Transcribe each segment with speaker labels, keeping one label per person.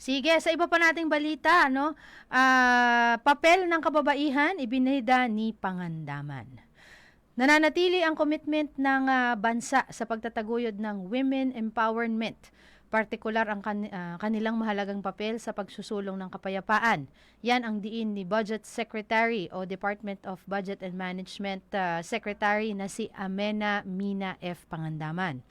Speaker 1: Sige, sa iba pa nating balita, ano, ah, papel ng kababaihan ibinida ni Pangandaman. Nananatili ang commitment ng ah, bansa sa pagtataguyod ng women empowerment, partikular ang kan- ah, kanilang mahalagang papel sa pagsusulong ng kapayapaan. Yan ang diin ni Budget Secretary o Department of Budget and Management ah, Secretary na si Amena Mina F. Pangandaman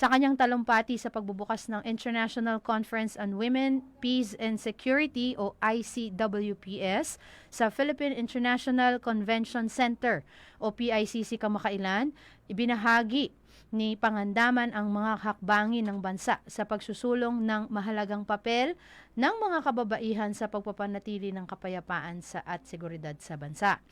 Speaker 1: sa kanyang talumpati sa pagbubukas ng International Conference on Women, Peace and Security o ICWPS sa Philippine International Convention Center o PICC kamakailan, ibinahagi ni Pangandaman ang mga hakbangin ng bansa sa pagsusulong ng mahalagang papel ng mga kababaihan sa pagpapanatili ng kapayapaan sa at seguridad sa bansa.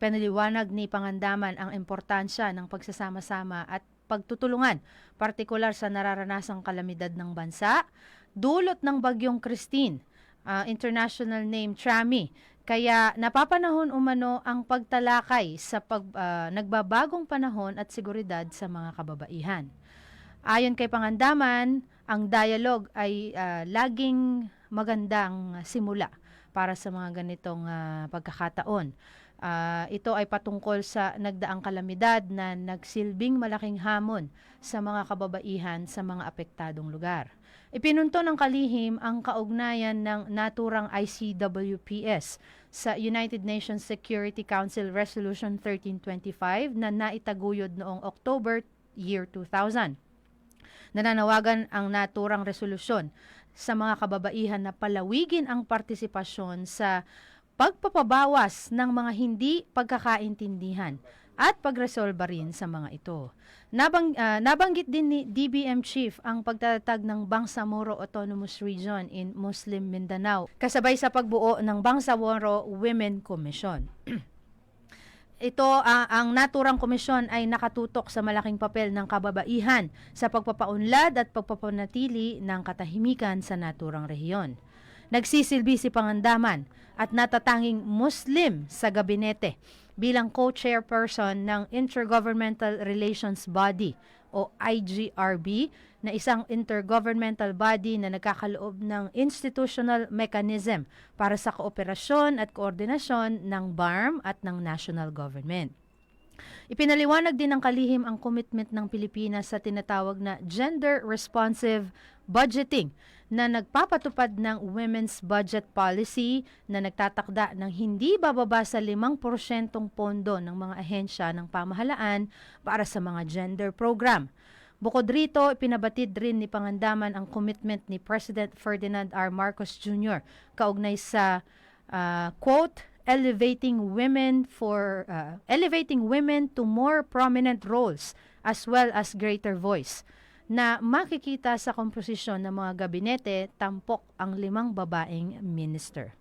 Speaker 1: Pinaliwanag ni Pangandaman ang importansya ng pagsasama-sama at pagtutulungan, partikular sa nararanasang kalamidad ng bansa, dulot ng bagyong Christine, ah, international name Trami. Kaya napapanahon umano ang pagtalakay sa pag, ah, nagbabagong panahon at seguridad sa mga kababaihan. Ayon kay Pangandaman, ang dialogue ay ah, laging magandang simula para sa mga ganitong ah, pagkakataon. Ah, ito ay patungkol sa nagdaang kalamidad na nagsilbing malaking hamon sa mga kababaihan sa mga apektadong lugar. Ipinunto ng kalihim ang kaugnayan ng naturang ICWPS sa United Nations Security Council Resolution 1325 na naitaguyod noong October year 2000 nananawagan ang naturang resolusyon sa mga kababaihan na palawigin ang partisipasyon sa pagpapabawas ng mga hindi pagkakaintindihan at pagresolba rin sa mga ito. Nabang, ah, nabanggit din ni DBM Chief ang pagtatag ng Bangsamoro Autonomous Region in Muslim Mindanao kasabay sa pagbuo ng Bangsamoro Women Commission. Ito ah, ang naturang komisyon ay nakatutok sa malaking papel ng kababaihan sa pagpapaunlad at pagpapanatili ng katahimikan sa naturang rehiyon. Nagsisilbi si Pangandaman at natatanging Muslim sa gabinete bilang co-chairperson ng Intergovernmental Relations Body o IGRB na isang intergovernmental body na nagkakaloob ng institutional mechanism para sa kooperasyon at koordinasyon ng BARM at ng national government. Ipinaliwanag din ng kalihim ang commitment ng Pilipinas sa tinatawag na gender responsive budgeting na nagpapatupad ng women's budget policy na nagtatakda ng hindi bababa sa 5% pondo ng mga ahensya ng pamahalaan para sa mga gender program. Bukod rito, pinabatid rin ni Pangandaman ang commitment ni President Ferdinand R. Marcos Jr. kaugnay sa uh, quote elevating women for uh, elevating women to more prominent roles as well as greater voice na makikita sa komposisyon ng mga gabinete tampok ang limang babaeng minister.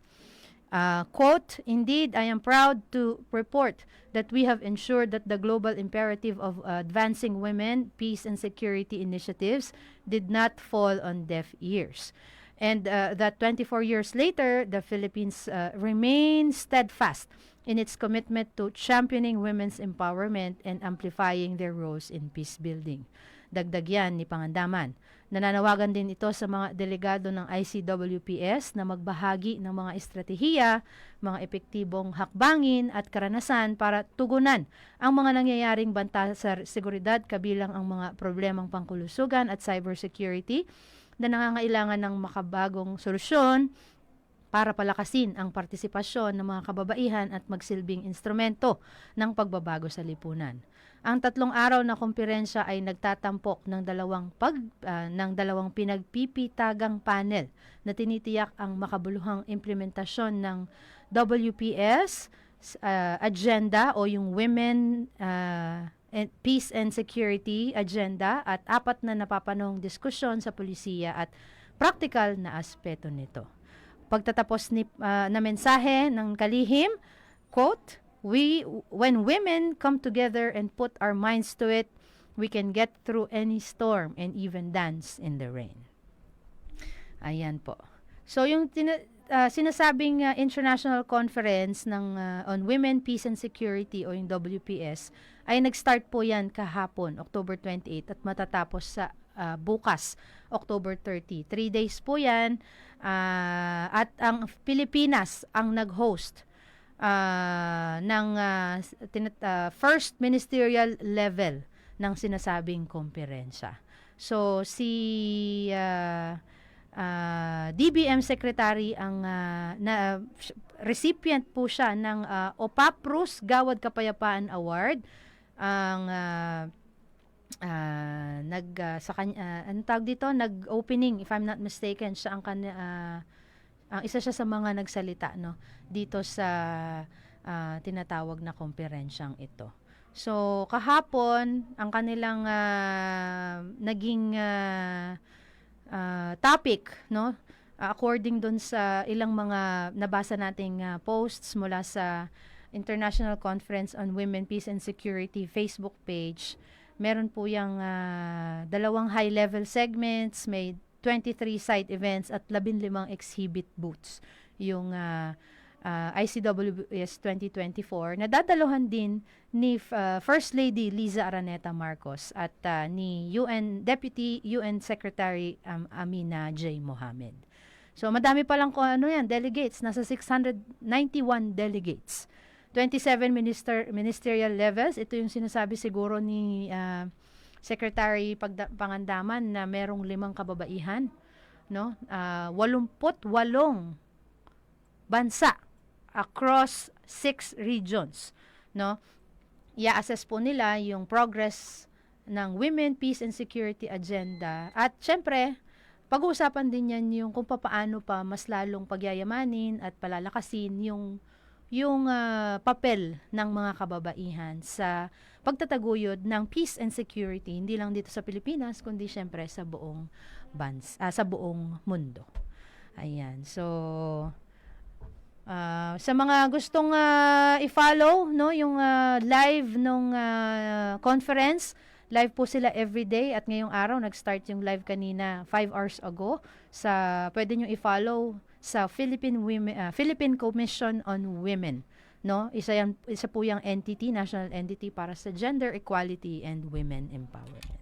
Speaker 1: Uh, quote, Indeed, I am proud to report that we have ensured that the global imperative of uh, advancing women, peace, and security initiatives did not fall on deaf ears. And uh, that 24 years later, the Philippines uh, remains steadfast in its commitment to championing women's empowerment and amplifying their roles in peace building. Dagdag yan ni Pangandaman. Nananawagan din ito sa mga delegado ng ICWPS na magbahagi ng mga estratehiya, mga epektibong hakbangin at karanasan para tugunan ang mga nangyayaring banta sa seguridad kabilang ang mga problemang pangkulusugan at cybersecurity na nangangailangan ng makabagong solusyon para palakasin ang partisipasyon ng mga kababaihan at magsilbing instrumento ng pagbabago sa lipunan. Ang tatlong araw na kumperensya ay nagtatampok ng dalawang pag ah, ng dalawang pinagpipitagang panel na tinitiyak ang makabuluhang implementasyon ng WPS ah, agenda o yung Women ah, and Peace and Security agenda at apat na napapanong diskusyon sa polisiya at praktikal na aspeto nito. Pagtatapos ni ah, na mensahe ng kalihim, quote, we when women come together and put our minds to it, we can get through any storm and even dance in the rain. Ayan po. So yung tina- ah, sinasabing ah, international conference ng ah, on women peace and security o yung WPS ay nag-start po yan kahapon, October 28 at matatapos sa ah, bukas, October 30. Three days po yan. Ah, at ang Pilipinas ang nag-host ah, ng s- tinat- ah, first ministerial level ng sinasabing komperensya. So, si ah, DBM Secretary ang ah, na, recipient po siya ng ah, OPAPRUS Gawad Kapayapaan Award. Ang ah, ah, nag ah, sa kanya uh, tawag dito? Nag-opening if I'm not mistaken siya ang kanya ah, ang isa siya sa mga nagsalita no? Dito sa ah, tinatawag na komperensyang ito. So kahapon ang kanilang ah, naging ah, ah, topic no Ah, according doon sa ilang mga nabasa nating ah, posts mula sa International Conference on Women, Peace and Security Facebook page, meron po yung ah, dalawang high-level segments, may 23 site events at 15 exhibit booths. Yung ah, ah, ICWS 2024 na dadaluhan din ni ah, First Lady Liza Araneta Marcos at ah, ni UN Deputy UN Secretary um, Amina J. Mohammed. So madami pa lang kung ano yan, delegates, nasa 691 delegates. 27 minister ministerial levels, ito yung sinasabi siguro ni ah, Secretary Pagda- Pangandaman na merong limang kababaihan, no? Ah, 88 bansa across six regions, no? I-assess po nila yung progress ng Women, Peace and Security Agenda. At syempre, pag-uusapan din yan yung kung paano pa mas lalong pagyayamanin at palalakasin yung yung ah, papel ng mga kababaihan sa pagtataguyod ng peace and security hindi lang dito sa Pilipinas kundi syempre sa buong bans ah, sa buong mundo. Ayan. So ah, sa mga gustong ah, i-follow no yung ah, live nung ah, conference Live po sila every day at ngayong araw nag-start yung live kanina 5 hours ago sa pwede niyo i-follow sa Philippine Women ah, Philippine Commission on Women no? Isa yan isa po yung entity national entity para sa gender equality and women empowerment